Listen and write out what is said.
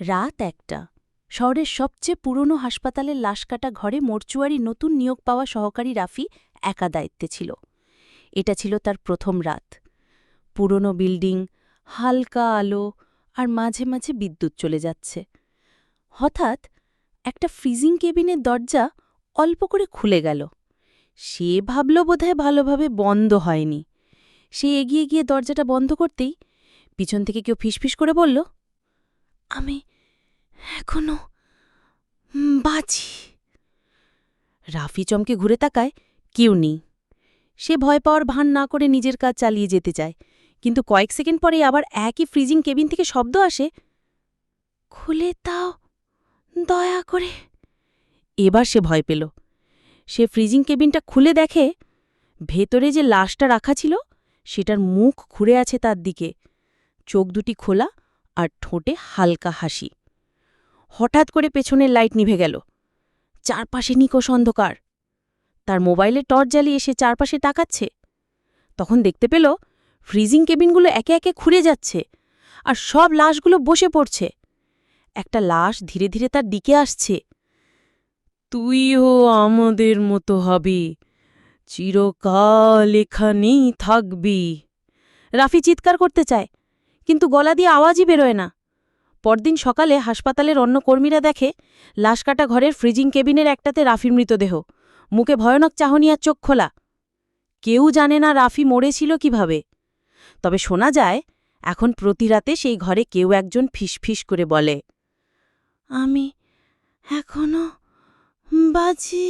রাত একটা। শহরের সবচেয়ে পুরনো হাসপাতালের লাশকাটা ঘরে মর্চুয়ারি নতুন নিয়োগ পাওয়া সহকারী রাফি একা দায়িত্বে ছিল। এটা ছিল তার প্রথম রাত। পুরনো বিল্ডিং, হালকা আলো, আর মাঝে মাঝে বিদ্যুৎ চলে যাচ্ছে। হঠাৎ একটা ফ্রিজিং কেবিনের দরজা অল্প করে খুলে গেল। সে ভাবল বোধহয় ভালোভাবে বন্ধ হয়নি। সে এগিয়ে গিয়ে দরজাটা বন্ধ করতেই পিছন থেকে কেউ ফিসফিস করে বলল, আমি এখনও? বাঁচি রাফি চমকে ঘুরে তাকায়, কেউ নেই। সে ভয় পাওয়ার ভান না করে নিজের কাজ চালিয়ে যেতে চায়। কিন্তু কয়েক সেকেন্ড পরেই আবার একই ফ্রিজিং কেবিন থেকে শব্দ আসে। খুলে তাও দয়া করে। এবার সে ভয় পেল। সে ফ্রিজিং কেবিনটা খুলে দেখে, ভেতরে যে লাশটা রাখা ছিল, সেটার মুখ ঘুরে আছে তার দিকে। চোখ দুটি খোলা আর ঠোঁটে হালকা হাসি। হঠাৎ করে পেছনের লাইট নিভে গেল। চারপাশে নিকোষ অন্ধকার। তার মোবাইলে টর্চ জ্বালিয়ে সে চারপাশে তাকাচ্ছে। তখন দেখতে পেল, ফ্রিজিং কেবিনগুলো একে একে খুঁড়ে যাচ্ছে আর সব লাশগুলো বসে পড়ছে। একটা লাশ ধীরে ধীরে তার দিকে আসছে। তুইও আমাদের মতো হবি। চিরকাল এখানেই থাকবি। রাফি চিৎকার করতে চায়, কিন্তু গলা দিয়ে আওয়াজই বেরোয় না। পরদিন সকালে হাসপাতালের অন্য কর্মীরা দেখে, লাশ কাটা ঘরের ফ্রিজিং কেবিনের একটাতে রাফির মৃতদেহ। মুখে ভয়ানক চাহনি আর চোখ খোলা। কেউ জানে না রাফি মরেছিল কীভাবে। তবে শোনা যায়, এখন প্রতি রাতে সেই ঘরে কেউ একজন ফিসফিস করে বলে, আমি এখনও বাজি